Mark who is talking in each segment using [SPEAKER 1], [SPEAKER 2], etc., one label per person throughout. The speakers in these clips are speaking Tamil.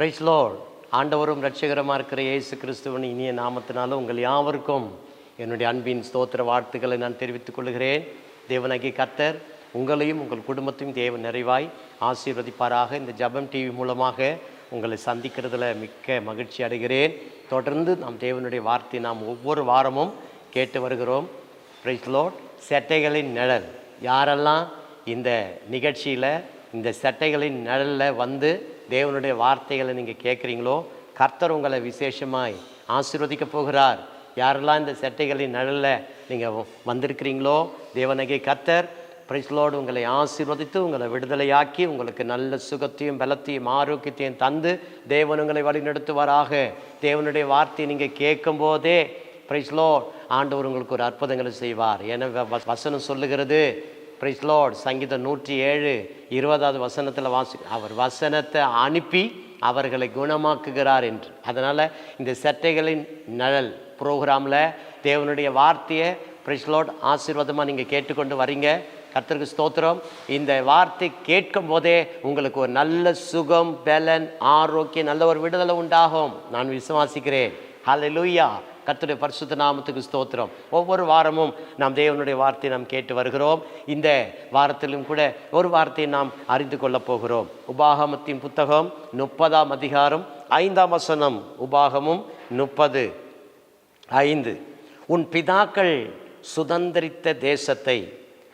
[SPEAKER 1] பிரைஸ் லோட் ஆண்டவரும் ரட்சகரமாக இருக்கிற இயேசு கிறிஸ்துவின் இனிய நாமத்தினால உங்கள் யாவருக்கும் என்னுடைய அன்பின் ஸ்தோத்திர வாழ்த்துக்களை நான் தெரிவித்துக் கொள்கிறேன். தேவனகி கர்த்தர் உங்களையும் உங்கள் குடும்பத்தையும் தேவன் நிறைவாய் ஆசீர்வதிப்பாராக. இந்த ஜபம் டிவி மூலமாக உங்களை சந்திக்கிறதுல மிக்க மகிழ்ச்சி அடைகிறேன். தொடர்ந்து நாம் தேவனுடைய வார்த்தை நாம் ஒவ்வொரு வாரமும் கேட்டு வருகிறோம். பிரைஸ் லோட் செட்டைகளின் நிழல். யாரெல்லாம் இந்த நிகழ்ச்சியில் இந்த சட்டைகளின் நிழலில் வந்து தேவனுடைய வார்த்தைகளை நீங்கள் கேட்குறீங்களோ கர்த்தர் உங்களை விசேஷமாய் ஆசீர்வதிக்க போகிறார். யாரெல்லாம் இந்த சட்டைகளின் நிழலில் நீங்கள் வந்திருக்கிறீங்களோ தேவநகை கர்த்தர் பிரைஸ்லோடு உங்களை ஆசீர்வதித்து உங்களை விடுதலையாக்கி உங்களுக்கு நல்ல சுகத்தையும் பலத்தையும் ஆரோக்கியத்தையும் தந்து தேவன் உங்களை வழிநடத்துவாராக. தேவனுடைய வார்த்தையை நீங்கள் கேட்கும்போதே பிரைஸ்லோ ஆண்டவர் உங்களுக்கு ஒரு அற்புதங்களை செய்வார். ஏன்னா வ- வசனம் சொல்லுகிறது பிரைஸ் லார்ட் சங்கீதம் நூற்றி ஏழு இருபதாவது வசனத்தில் வாசி அவர் வசனத்தை அனுப்பி அவர்களை குணமாக்குகிறார் என்று. அதனால் இந்த சட்டைகளின் நிழல் ப்ரோக்ராமில் தேவனுடைய வார்த்தையை பிரைஸ் லார்ட் ஆசீர்வாதமாக நீங்கள் கேட்டுக்கொண்டு வரீங்க. கர்த்தருக்கு ஸ்தோத்திரம். இந்த வார்த்தை கேட்கும் போதே உங்களுக்கு ஒரு நல்ல சுகம் பலன் ஆரோக்கியம் நல்ல ஒரு விடுதலை உண்டாகும். நான் விசுவாசிக்கிறேன். ஹalleluya கர்த்தருடைய பரிசுத்த நாமத்துக்கு ஸ்தோத்திரம். ஒவ்வொரு வாரமும் நாம் தேவனுடைய வார்த்தையை நாம் கேட்டு வருகிறோம். இந்த வாரத்திலும் கூட ஒரு வார்த்தையை நாம் அறிந்து கொள்ளப் போகிறோம். உபாகமத்தின் புத்தகம் முப்பதாம் அதிகாரம் ஐந்தாம் வசனம். உபாகமும் முப்பது ஐந்து. உன் பிதாக்கள் சுதந்திரித்த தேசத்தை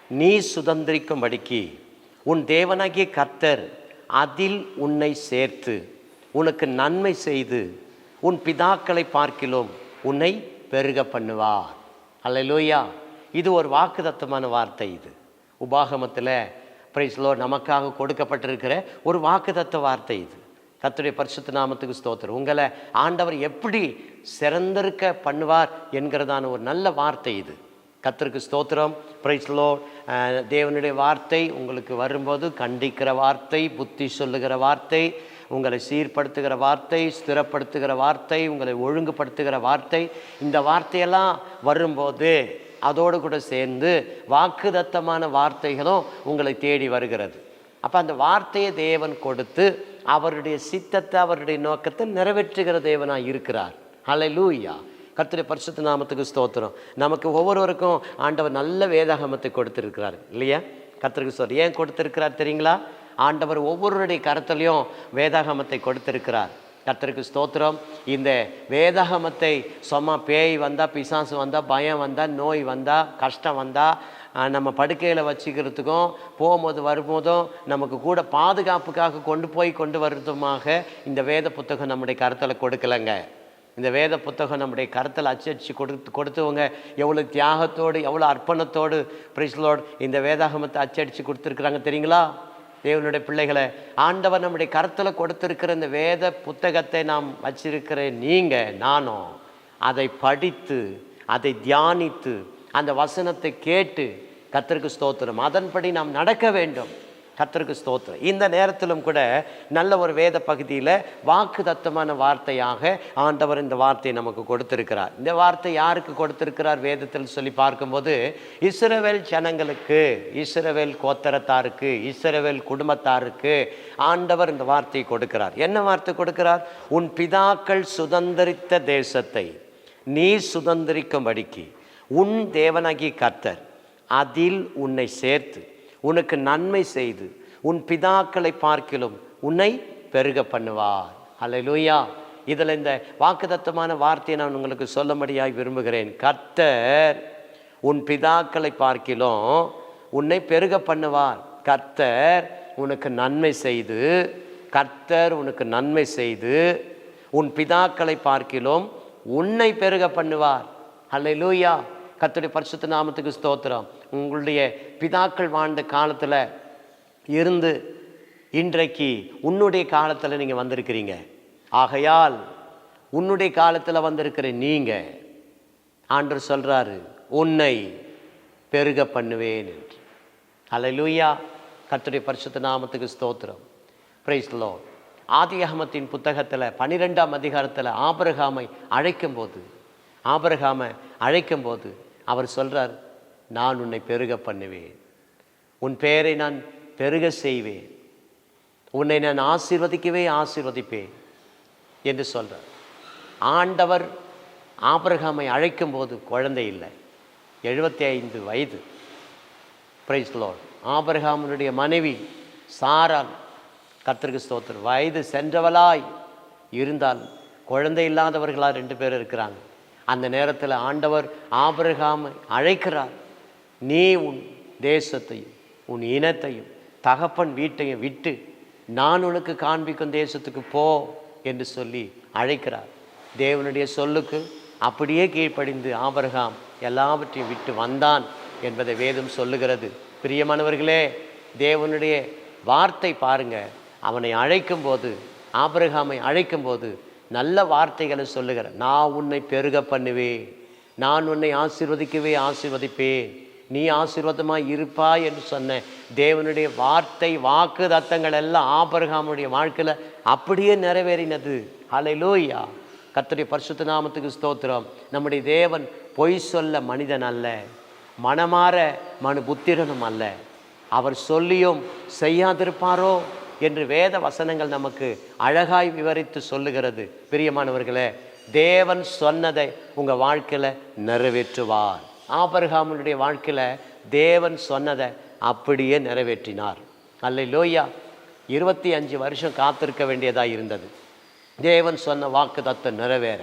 [SPEAKER 1] நீ சுதந்திரிக்கும்படிக்கு உன் தேவனாகிய கர்த்தர் அதில் உன்னை சேர்த்து உனக்கு நன்மை செய்து உன் பிதாக்களை பார்க்கிலும் உன்னை பெருக பண்ணுவார். அல்லேலூயா இது ஒரு வாக்குதத்தமான வார்த்தை இது. உபாகமத்தில் பிரைஸ்லோ நமக்காக கொடுக்கப்பட்டிருக்கிற ஒரு வாக்குதத்த வார்த்தை இது. கத்துடைய பரிசுத்த நாமத்துக்கு ஸ்தோத்திரம். உங்களை ஆண்டவர் எப்படி சிறந்திருக்க பண்ணுவார் என்கிறதான ஒரு நல்ல வார்த்தை இது. கர்த்தருக்கு ஸ்தோத்திரம். பிரைஸ்லோ தேவனுடைய வார்த்தை உங்களுக்கு வரும்போது கண்டிக்கிற வார்த்தை புத்தி சொல்லுகிற வார்த்தை உங்களை சீர்படுத்துகிற வார்த்தை ஸ்திரப்படுத்துகிற வார்த்தை உங்களை ஒழுங்குபடுத்துகிற வார்த்தை இந்த வார்த்தையெல்லாம் வரும்போது அதோடு கூட சேர்ந்து வாக்குதத்தமான வார்த்தைகளும் உங்களை தேடி வருகிறது. அப்போ அந்த வார்த்தையை தேவன் கொடுத்து அவருடைய சித்தத்தை அவருடைய நோக்கத்தை நிறைவேற்றுகிற தேவனாக இருக்கிறார். அலை லூயா கர்த்தருடைய பரிசுத்த நாமத்துக்கு ஸ்தோத்திரம். நமக்கு ஒவ்வொருவருக்கும் ஆண்டவர் நல்ல வேதாகமத்தை கொடுத்துருக்கிறார். இல்லையா? கர்த்தருக்கு சொல். ஏன் கொடுத்துருக்கிறார் தெரியுங்களா? ஆண்டவர் ஒவ்வொருடைய கருத்துலையும் வேதாகமத்தை கொடுத்திருக்கிறார். கர்த்தருக்கு ஸ்தோத்திரம். இந்த வேதாகமத்தை சும்மா பேய் வந்தால் பிசாசு வந்தால் பயம் வந்தால் நோய் வந்தால் கஷ்டம் வந்தால் நம்ம படுக்கையில் வச்சுக்கிறதுக்கும் போகும்போது வரும்போதும் நமக்கு கூட பாதுகாப்புக்காக கொண்டு போய் கொண்டு வர்றதுமாக இந்த வேத புத்தகம் நம்முடைய கருத்தில் கொடுக்கலங்க. இந்த வேத புத்தகம் நம்முடைய கருத்தில் அச்சடிச்சு கொடுத்து கொடுத்தவங்க எவ்வளோ தியாகத்தோடு எவ்வளோ அர்ப்பணத்தோடு பிரிஸ்லோடு இந்த வேதாகமத்தை அச்சடித்து கொடுத்துருக்குறாங்க தெரியுங்களா? தேவனுடைய பிள்ளைகளை ஆண்டவர் நம்முடைய கருத்தில் கொடுத்துருக்கிற இந்த வேத புத்தகத்தை நாம் வச்சிருக்கிற நீங்கள் நானும் அதை படித்து அதை தியானித்து அந்த வசனத்தை கேட்டு கர்த்தருக்கு ஸ்தோத்திரம். அதன்படி நாம் நடக்க வேண்டும். கத்தருக்கு ஸ்தோத்திரம். இந்த நேரத்திலும் கூட நல்ல ஒரு வேத பகுதியில் வாக்கு தத்துவமான வார்த்தையாக ஆண்டவர் இந்த வார்த்தையை நமக்கு கொடுத்திருக்கிறார். இந்த வார்த்தை யாருக்கு கொடுத்திருக்கிறார் வேதத்தில் சொல்லி பார்க்கும்போது இஸ்ரவேல் ஜனங்களுக்கு இஸ்ரவேல் கோத்தரத்தாருக்கு இஸ்ரவேல் குடும்பத்தாருக்கு ஆண்டவர் இந்த வார்த்தையை கொடுக்கிறார். என்ன வார்த்தை கொடுக்கிறார்? உன் பிதாக்கள் சுதந்திரித்த தேசத்தை நீ சுதந்திரிக்கும்படிக்கு உன் தேவனாகி கர்த்தர் அதில் உன்னை சேர்த்து உனக்கு நன்மை செய்து உன் பிதாக்களை பார்க்கிலும் உன்னை பெருக பண்ணுவார். அலையிலூயா இதில் இந்த வாக்குதத்தமான வார்த்தையை நான் உங்களுக்கு சொல்லும்படியாக விரும்புகிறேன். கர்த்தர் உன் பிதாக்களை பார்க்கிலும் உன்னை பெருக பண்ணுவார். கர்த்தர் உனக்கு நன்மை செய்து கர்த்தர் உனக்கு நன்மை செய்து உன் பிதாக்களை பார்க்கிலும் உன்னை பெருக பண்ணுவார். அல்லேலூயா கத்துடைய பரிசுத்த நாமத்துக்கு ஸ்தோத்திரம். உங்களுடைய பிதாக்கள் வாழ்ந்த காலத்தில் இருந்து இன்றைக்கு உன்னுடைய காலத்தில் நீங்கள் வந்திருக்கிறீங்க. ஆகையால் உன்னுடைய காலத்தில் வந்திருக்கிற நீங்கள் ஆண்டர் சொல்கிறாரு உன்னை பெருக பண்ணுவேன் என்று. அல்லேலூயா கத்துடைய பரிசுத்த நாமத்துக்கு ஸ்தோத்திரம். பிரைஸ்லோ ஆதியகமத்தின் புத்தகத்தில் பன்னிரெண்டாம் அதிகாரத்தில் ஆபரகாமை அழைக்கும்போது ஆபரகாமை அழைக்கும்போது அவர் சொல்கிறார் நான் உன்னை பெருக பண்ணுவேன். உன் பெயரை நான் பெருக செய்வேன். உன்னை நான் ஆசீர்வதிக்கவே ஆசீர்வதிப்பேன். என்று சொல்கிறார் ஆண்டவர் ஆபிரகாமை அழைக்கும்போது குழந்தை இல்லை. எழுபத்தி ஐந்து வயது பிரைஸ் லோட் ஆபிரகாமனுடைய மனைவி சாரால் கத்திரிக்கு ஸ்தோத்திரம். வயது சென்றவளாய் இருந்தால் குழந்தை இல்லாதவர்களாக ரெண்டு பேர் இருக்கிறாங்க. அந்த நேரத்தில் ஆண்டவர் ஆபிரகாமை அழைக்கிறார் நீ உன் தேசத்தையும் உன் இனத்தையும் தகப்பன் வீட்டையும் விட்டு நான் உனக்கு காண்பிக்கும் தேசத்துக்கு போ என்று சொல்லி அழைக்கிறார். தேவனுடைய சொல்லுக்கு அப்படியே கீழ்ப்படிந்து ஆபரகாம் எல்லாவற்றையும் விட்டு வந்தான் என்பதை வேதம் சொல்லுகிறது. பிரியமானவர்களே தேவனுடைய வார்த்தை பாருங்க. அவனை அழைக்கும் போது ஆபரகாமை அழைக்கும் போது நல்ல வார்த்தைகளை சொல்லுகிற நான் உன்னை பெருக பண்ணுவேன். நான் உன்னை ஆசீர்வதிக்கவே ஆசீர்வதிப்பேன். நீ ஆசீர்வாதமாக இருப்பாய் என்று சொன்ன தேவனுடைய வார்த்தை வாக்கு தத்தங்கள் எல்லாம் ஆபரகாமுடைய வாழ்க்கையில் அப்படியே நிறைவேறினது. அலை லோய்யா கத்தருடைய பரிசுத்த நாமத்துக்கு ஸ்தோத்திரம். நம்முடைய தேவன் பொய் சொல்ல மனிதன் அல்ல. மனமாற மனு புத்திரனும் அல்ல. அவர் சொல்லியும் செய்யாதிருப்பாரோ? என்று வேத வசனங்கள் நமக்கு அழகாய் விவரித்து சொல்லுகிறது. பிரியமானவர்களே தேவன் சொன்னதை உங்கள் வாழ்க்கையில் நிறைவேற்றுவார். ஆபர்காமனுடைய வாழ்க்கையில் தேவன் சொன்னதை அப்படியே நிறைவேற்றினார். அல்லை லோய்யா இருபத்தி அஞ்சு வருஷம் காத்திருக்க வேண்டியதாக இருந்தது. தேவன் சொன்ன வாக்கு தத்துவம் நிறைவேற.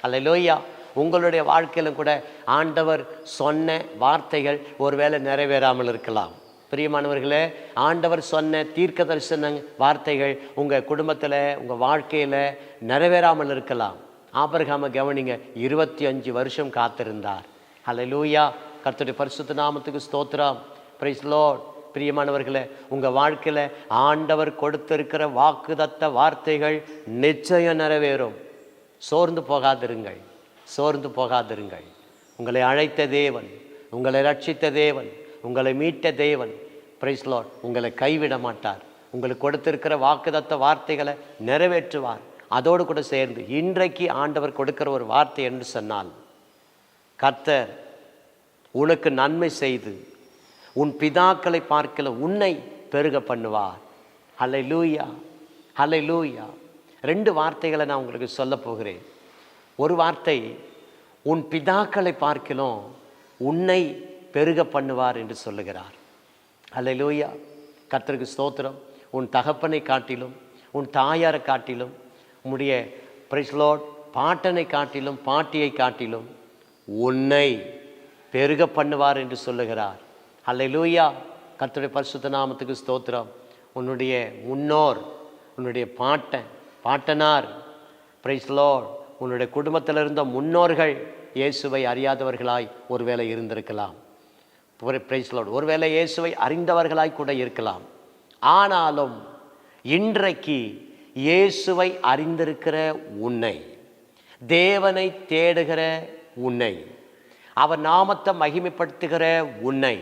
[SPEAKER 1] அல்ல லோய்யா உங்களுடைய வாழ்க்கையிலும் கூட ஆண்டவர் சொன்ன வார்த்தைகள் ஒருவேளை நிறைவேறாமல் இருக்கலாம். பிரியமானவர்களே ஆண்டவர் சொன்ன தீர்க்க தரிசன வார்த்தைகள் உங்கள் குடும்பத்தில் உங்கள் வாழ்க்கையில் நிறைவேறாமல் இருக்கலாம். ஆபரகாம கவனிங்க இருபத்தி அஞ்சு வருஷம் காத்திருந்தார். ஹalleluya கர்த்தருடைய பரிசுத்த நாமத்துக்கு ஸ்தோத்ரா பிரைஸ் லார்ட் பிரியமானவர்களே உங்கள் வாழ்க்கையில் ஆண்டவர் கொடுத்திருக்கிற வாக்குதத்த வார்த்தைகள் நிச்சயம் நிறைவேறும். சோர்ந்து போகாதிருங்கள். சோர்ந்து போகாதிருங்கள். உங்களை அழைத்த தேவன் உங்களை ரட்சித்த தேவன் உங்களை மீட்ட தேவன் பிரைஸ் லாட் உங்களை கைவிட மாட்டார். உங்களுக்கு கொடுத்திருக்கிற வாக்குதத்த வார்த்தைகளை நிறைவேற்றுவார். அதோடு கூட சேர்ந்து இன்றைக்கு ஆண்டவர் கொடுக்கிற ஒரு வார்த்தை என்று சொன்னால் கர்த்தர் உனக்கு நன்மை செய்து உன் பிதாக்களை பார்க்கல உன்னை பெருக பண்ணுவார். ஹலை லூயா ஹலை லூயா ரெண்டு வார்த்தைகளை நான் உங்களுக்கு சொல்ல போகிறேன். ஒரு வார்த்தை உன் பிதாக்களை பார்க்கலும் உன்னை பெருக பண்ணுவார் என்று சொல்லுகிறார். ஹலை லூயா கர்த்தருக்கு ஸ்தோத்திரம். உன் தகப்பனை காட்டிலும் உன் தாயாரை காட்டிலும் உன்னுடைய பிரைஸ்லோட் பாட்டனை காட்டிலும் பாட்டியை காட்டிலும் உன்னை பெருக பண்ணுவார் என்று சொல்லுகிறார். அல்லேலூயா கர்த்தருடைய பரிசுத்த நாமத்துக்கு ஸ்தோத்திரம். உன்னுடைய முன்னோர் உன்னுடைய பாட்டன் பாட்டனார் பிரைஸ்லோட் உன்னுடைய குடும்பத்தில் இருந்த முன்னோர்கள் இயேசுவை அறியாதவர்களாய் ஒருவேளை இருந்திருக்கலாம். பிரைஸ்லோடு ஒருவேளை இயேசுவை அறிந்தவர்களாய் கூட இருக்கலாம். ஆனாலும் இன்றைக்கு இயேசுவை அறிந்திருக்கிற உன்னை தேவனை தேடுகிற உன்னை அவர் நாமத்தை மகிமைப்படுத்துகிற உன்னை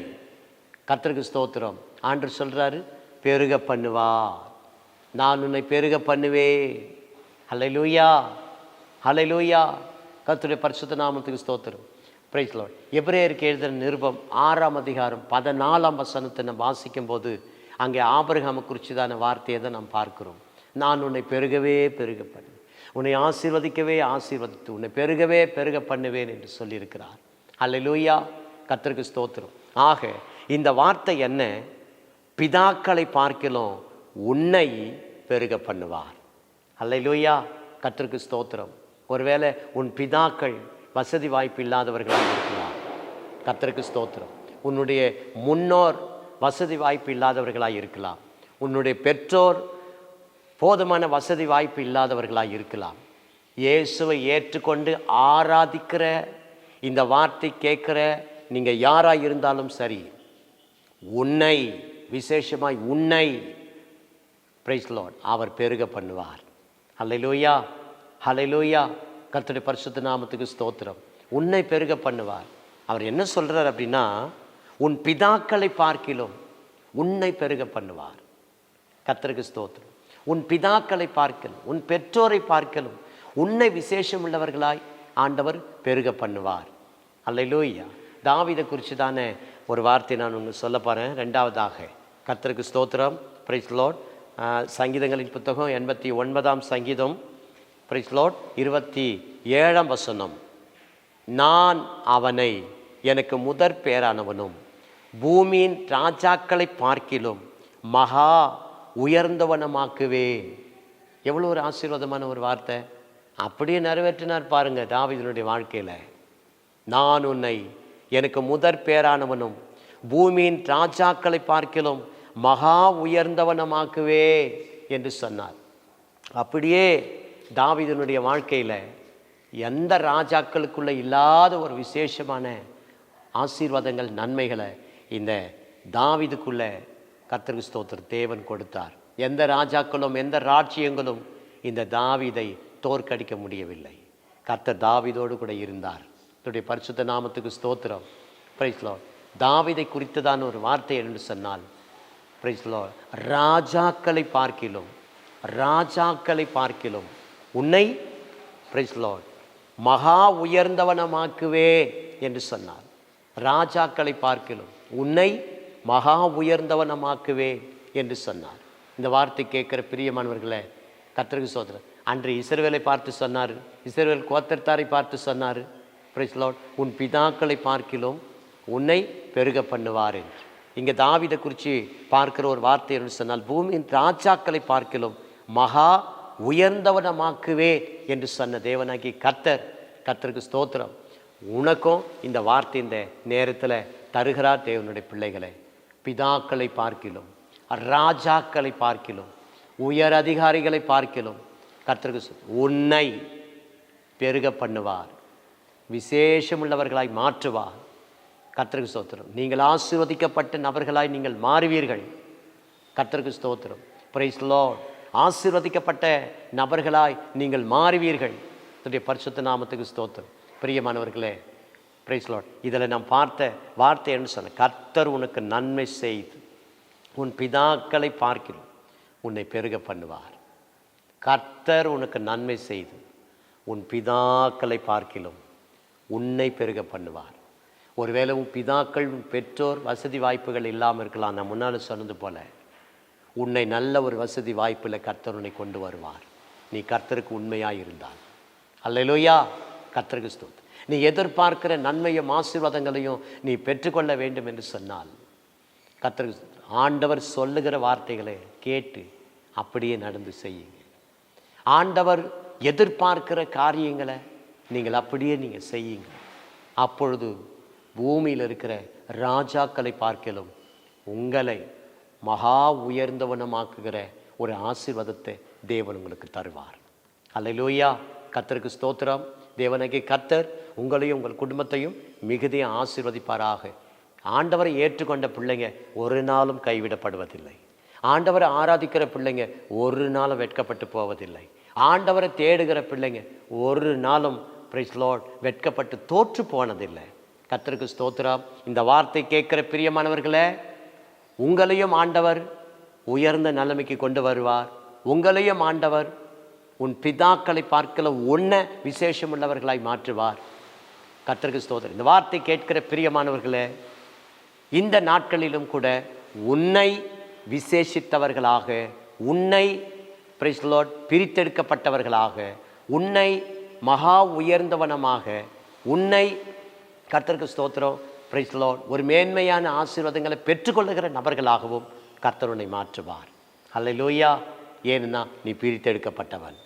[SPEAKER 1] கத்திரிக்கு ஸ்தோத்திரம். ஆண்டு சொல்கிறாரு பெருக பண்ணுவா. நான் உன்னை பெருக பண்ணுவேன். ஹலை லூயா கத்துடைய பரிசுத்த நாமத்துக்கு ஸ்தோத்திரம். பிரைஸ் எப்ரேயருக்கு எழுதுகிற நிருபம் ஆறாம் அதிகாரம் பதினாலாம் வசனத்தை நம்ம வாசிக்கும் போது அங்கே ஆபரகாம குறிச்சிதான வார்த்தையை தான் நாம் பார்க்கிறோம். நான் உன்னை பெருகவே பெருக பண்ணுவேன் உன்னை ஆசீர்வதிக்கவே ஆசீர்வதித்து உன்னை பெருகவே பெருக பண்ணுவேன் என்று சொல்லியிருக்கிறார். அல்லேலூயா கர்த்தருக்கு ஸ்தோத்திரம். ஆக இந்த வார்த்தை என்ன? பிதாக்களை பார்க்கலாம் உன்னை பெருக பண்ணுவார் அல்லேலூயா கர்த்தருக்கு ஸ்தோத்திரம். ஒருவேளை உன் பிதாக்கள் வசதி வாய்ப்பு இல்லாதவர்களாக இருக்கலாம் கத்தருக்கு ஸ்தோத்திரம். உன்னுடைய முன்னோர் வசதி வாய்ப்பு இல்லாதவர்களாக இருக்கலாம். உன்னுடைய பெற்றோர் போதுமான வசதி வாய்ப்பு இல்லாதவர்களாக இருக்கலாம். இயேசுவை ஏற்றுக்கொண்டு ஆராதிக்கிற இந்த வார்த்தை கேட்குற நீங்கள் யாராக இருந்தாலும் சரி உன்னை விசேஷமாய் உன்னை பிரைஸ்லோன் அவர் பெருக பண்ணுவார். ஹலை லூயா ஹலை லூயா கர்த்தருடைய பரிசுத்த நாமத்துக்கு ஸ்தோத்திரம். உன்னை பெருக பண்ணுவார். அவர் என்ன சொல்கிறார் அப்படின்னா உன் பிதாக்களை பார்க்கிலும் உன்னை பெருக பண்ணுவார். கர்த்தருக்கு ஸ்தோத்திரம். உன் பிதாக்களை பார்க்கலும் உன் பெற்றோரை பார்க்கலும் உன்னை விசேஷம் உள்ளவர்களாய் ஆண்டவர் பெருக பண்ணுவார். அல்லையிலோய்யா தாவிதை குறித்து தானே ஒரு வார்த்தை நான் ஒன்று சொல்ல போகிறேன் ரெண்டாவதாக கர்த்தருக்கு ஸ்தோத்திரம். பிரைஸ் லோட் சங்கீதங்களின் புத்தகம் எண்பத்தி ஒன்பதாம் சங்கீதம். பிரைஸ்லோட் இருபத்தி ஏழாம் வசனம். நான் அவனை எனக்கு முதற் பேரானவனும் பூமியின் ராஜாக்களை பார்க்கிலும் மகா உயர்ந்தவனமாக்குவேன். எவ்வளோ ஒரு ஆசீர்வாதமான ஒரு வார்த்தை. அப்படியே நிறைவேற்றினார் பாருங்கள் தாவிதனுடைய வாழ்க்கையில். நான் உன்னை எனக்கு முதற் பேரானவனும் பூமியின் ராஜாக்களை பார்க்கிலும் மகா உயர்ந்தவனமாக்குவே என்று சொன்னார். அப்படியே தாவிதனுடைய வாழ்க்கையில் எந்த ராஜாக்களுக்குள்ளே இல்லாத ஒரு விசேஷமான ஆசீர்வாதங்கள் நன்மைகளை இந்த தாவிதுக்குள்ளே கர்த்தருக்கு ஸ்தோத்திர தேவன் கொடுத்தார். எந்த ராஜாக்களும் எந்த ராஜ்யங்களும் இந்த தாவிதை தோற்கடிக்க முடியவில்லை. கர்த்தர் தாவிதோடு கூட இருந்தார். என்னுடைய பரிசுத்த நாமத்துக்கு ஸ்தோத்திரம். பிரைஸ்லோ தாவிதை குறித்ததான ஒரு வார்த்தை என்று சொன்னால் பிரைஸ்லோ ராஜாக்களை பார்க்கிலும் ராஜாக்களை பார்க்கிலும் உன்னை பிரைஸ்லோ மகா உயர்ந்தவனமாக்குவேன் என்று சொன்னார். ராஜாக்களை பார்க்கிலும் உன்னை மகா உயர்ந்தவனமாக்குவேன் என்று சொன்னார். இந்த வார்த்தை கேட்குற பிரியமானவர்களை கர்த்தருக்கு சோதரர் அன்று இசைவேலை பார்த்து சொன்னார் இசைவேல் கோத்தர்த்தாரை பார்த்து சொன்னார் பிரைஸ் உன் பிதாக்களை பார்க்கிலும் உன்னை பெருக பண்ணுவார் என்று. இங்கே தாவிதை குறித்து பார்க்கிற ஒரு வார்த்தை என்று சொன்னால் பூமியின் ராஜாக்களை பார்க்கிலும் மகா உயர்ந்தவனமாக்குவே என்று சொன்ன தேவனாகி கர்த்தர் கர்த்தருக்கு ஸ்தோத்திரம். உனக்கும் இந்த வார்த்தை இந்த நேரத்தில் தருகிறார் தேவனுடைய பிள்ளைகளை. பிதாக்களை பார்க்கிலும் ராஜாக்களை பார்க்கிலும் உயர் அதிகாரிகளை பார்க்கிலும் கர்த்தருக்கு உன்னை பெருக பண்ணுவார். விசேஷமுள்ளவர்களாய் மாற்றுவார். கர்த்தருக்கு ஸ்தோத்திரம். நீங்கள் ஆசீர்வதிக்கப்பட்ட நபர்களாய் நீங்கள் மாறுவீர்கள். கர்த்தருக்கு ஸ்தோத்திரம். பிரைஸ் லார்ட் ஆசீர்வதிக்கப்பட்ட நபர்களாய் நீங்கள் மாறுவீர்கள். என்னுடைய பரிசுத்த நாமத்துக்கு ஸ்தோத்திரம். பிரியமானவர்களே பிரைஸ் இதில் நாம் பார்த்த வார்த்தை என்ன சொன்ன? கர்த்தர் உனக்கு நன்மை செய்து உன் பிதாக்களை பார்க்கிறோம். உன்னை பெருக பண்ணுவார். கர்த்தர் உனக்கு நன்மை செய்து உன் பிதாக்களை பார்க்கிலும் உன்னை பெருக பண்ணுவார். ஒருவேளை உன் பிதாக்கள் பெற்றோர் வசதி வாய்ப்புகள் இல்லாமல் இருக்கலாம். நான் முன்னால் சொன்னது போல் உன்னை நல்ல ஒரு வசதி வாய்ப்பில் கர்த்தர் உன்னை கொண்டு வருவார். நீ கர்த்தருக்கு உண்மையாக இருந்தால். அல்லையிலோயா கர்த்தருக்கு ஸ்தோத் நீ எதிர்பார்க்கிற நன்மையும் ஆசீர்வாதங்களையும் நீ பெற்றுக்கொள்ள வேண்டும் என்று சொன்னால் கர்த்தருக்கு ஆண்டவர் சொல்லுகிற வார்த்தைகளை கேட்டு அப்படியே நடந்து செய்யுங்க. ஆண்டவர் எதிர்பார்க்கிற காரியங்களை நீங்கள் அப்படியே நீங்கள் செய்யுங்க. அப்பொழுது பூமியில் இருக்கிற ராஜாக்களை பார்க்கலும் உங்களை மகா உயர்ந்தவனமாக்குகிற ஒரு ஆசீர்வாதத்தை தேவன் உங்களுக்கு தருவார். அல்லேலூயா கத்தருக்கு ஸ்தோத்திரம். தேவனுக்கு கத்தர் உங்களையும் உங்கள் குடும்பத்தையும் மிகுதியாக ஆசீர்வதிப்பாராக. ஆண்டவரை ஏற்றுக்கொண்ட பிள்ளைங்க ஒரு நாளும் கைவிடப்படுவதில்லை. ஆண்டவரை ஆராதிக்கிற பிள்ளைங்க ஒரு நாளும் வெட்கப்பட்டு போவதில்லை. ஆண்டவரை தேடுகிற பிள்ளைங்க ஒரு நாளும் பிரிஸ்லோட் வெட்கப்பட்டு தோற்று போனதில்லை. கத்தருக்கு ஸ்தோத்திரம். இந்த வார்த்தை கேட்குற பிரியமானவர்களே உங்களையும் ஆண்டவர் உயர்ந்த நிலைமைக்கு கொண்டு வருவார். உங்களையும் ஆண்டவர் உன் பிதாக்களை பார்க்கல ஒன்ன விசேஷமுள்ளவர்களாய் மாற்றுவார். கர்த்தருக்கு ஸ்தோதர் இந்த வார்த்தை கேட்கிற பிரியமானவர்களே இந்த நாட்களிலும் கூட உன்னை விசேஷித்தவர்களாக உன்னை பிரிஸ்லோட் பிரித்தெடுக்கப்பட்டவர்களாக உன்னை மகா உயர்ந்தவனமாக உன்னை கர்த்தருக்கு ஸ்தோத்திரம் பிரைஸ் ஒரு மேன்மையான ஆசீர்வாதங்களை பெற்றுக்கொள்ளுகிற நபர்களாகவும் கர்த்தருனை மாற்றுவார். அல்ல லூயா ஏன்னா நீ பிரித்தெடுக்கப்பட்டவன்.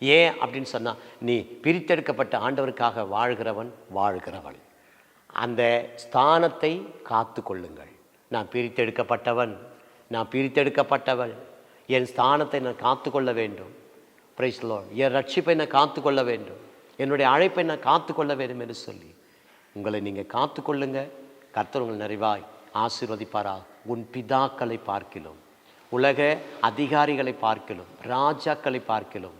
[SPEAKER 1] ஏன் அப்படின்னு சொன்னால் நீ பிரித்தெடுக்கப்பட்ட ஆண்டவருக்காக வாழ்கிறவன் வாழ்கிறவள். அந்த ஸ்தானத்தை காத்து கொள்ளுங்கள் நான் பிரித்தெடுக்கப்பட்டவன் நான் பிரித்தெடுக்கப்பட்டவள். என் ஸ்தானத்தை நான் காத்து கொள்ள வேண்டும் பிரைஸ் என் ரட்சிப்பை நான் காத்து கொள்ள வேண்டும். என்னுடைய அழைப்பை நான் காத்து கொள்ள வேண்டும் என்று சொல்லி. உங்களை நீங்கள் காத்து கொள்ளுங்க கர்த்தர் உங்கள் நிறைவாய் ஆசீர்வதிப்பாரா உன் பிதாக்களை பார்க்கிலும் உலக அதிகாரிகளை பார்க்கிலும் ராஜாக்களை பார்க்கிலும்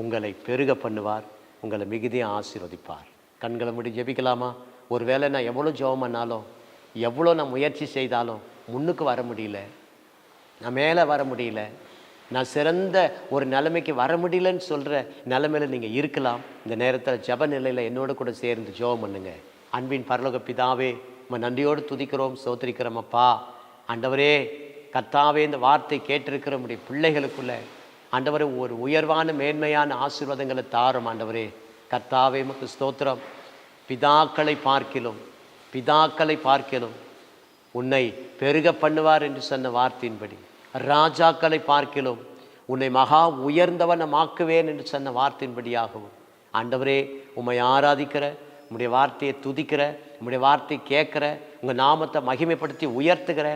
[SPEAKER 1] உங்களை பெருக பண்ணுவார் உங்களை மிகுதியாக ஆசீர்வதிப்பார். கண்களை முடி ஜெபிக்கலாமா? ஒருவேளை நான் எவ்வளோ ஜெபம் பண்ணாலும் எவ்வளோ நான் முயற்சி செய்தாலும் முன்னுக்கு வர முடியல. நான் மேலே வர முடியல. நான் சிறந்த ஒரு நிலைமைக்கு வர முடியலன்னு சொல்கிற நிலைமையில் நீங்கள் இருக்கலாம். இந்த நேரத்தில் ஜெப நிலையில் என்னோட கூட சேர்ந்து ஜெபம் பண்ணுங்கள் அன்பின் பரலோக பிதாவே நம்ம நன்றியோடு துதிக்கிறோம் சோத்திரிக்கிறோம் அப்பா. ஆண்டவரே கர்த்தாவே இந்த வார்த்தை கேட்டிருக்கிற நம்முடைய பிள்ளைகளுக்குள்ள ஆண்டவரே ஒரு உயர்வான மேன்மையான ஆசீர்வாதங்களை தாரும் ஆண்டவரே. கர்த்தாவே மக்கு ஸ்தோத்திரம். பிதாக்களை பார்க்கிலும் பிதாக்களை பார்க்கிலும் உன்னை பெருக பண்ணுவார் என்று சொன்ன வார்த்தையின்படி ராஜாக்களை பார்க்கிலும் உன்னை மகா உயர்ந்தவனமாக்குவேன் என்று சொன்ன வார்த்தையின்படியாகவும் ஆண்டவரே உம்மை ஆராதிக்கிற உங்களுடைய வார்த்தையை துதிக்கிற உங்களுடைய வார்த்தையை கேட்குற உங்கள் நாமத்தை மகிமைப்படுத்தி உயர்த்துகிற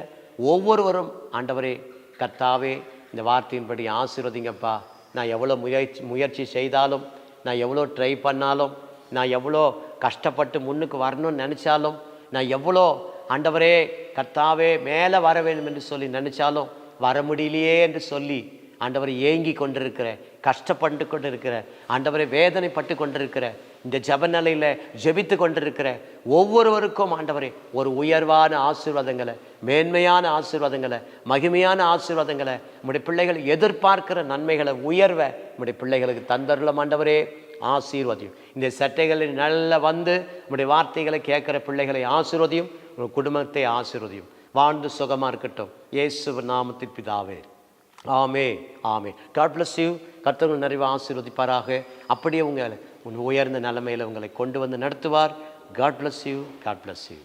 [SPEAKER 1] ஒவ்வொருவரும் ஆண்டவரே கர்த்தாவே இந்த வார்த்தையின்படி ஆசீர்வதிங்கப்பா. நான் எவ்வளோ முயற்சி முயற்சி செய்தாலும் நான் எவ்வளோ ட்ரை பண்ணாலும் நான் எவ்வளோ கஷ்டப்பட்டு முன்னுக்கு வரணும்னு நினச்சாலும் நான் எவ்வளோ ஆண்டவரே கர்த்தாவே மேலே வர வேண்டும் என்று சொல்லி நினச்சாலும் வர முடியலையே என்று சொல்லி ஆண்டவரை ஏங்கி கொண்டிருக்கிற கஷ்டப்பட்டு கொண்டிருக்கிற ஆண்டவரை வேதனைப்பட்டு கொண்டிருக்கிற இந்த ஜபநிலையில் ஜெபித்து கொண்டிருக்கிற ஒவ்வொருவருக்கும் ஆண்டவரே ஒரு உயர்வான ஆசீர்வாதங்களை மேன்மையான ஆசீர்வாதங்களை மகிமையான ஆசீர்வாதங்களை நம்முடைய பிள்ளைகள் எதிர்பார்க்கிற நன்மைகளை உயர்வை நம்முடைய பிள்ளைகளுக்கு தந்தருளம் ஆண்டவரே. ஆசீர்வதியும். இந்த சட்டைகளில் நல்ல வந்து நம்முடைய வார்த்தைகளை கேட்குற பிள்ளைகளை ஆசீர்வதியும் உங்கள் குடும்பத்தை ஆசீர்வதியும். வாழ்ந்து சுகமாக இருக்கட்டும். இயேசு நாமத்தின் பிதாவே. ஆமே ஆமே காட் பிளஸ் யூ கர்த்தர்கள் நிறைவு ஆசீர்வதிப்பாராக. அப்படியே உங்களை உன் உயர்ந்த நிலைமையில் உங்களை கொண்டு வந்து நடத்துவார். God bless you God bless you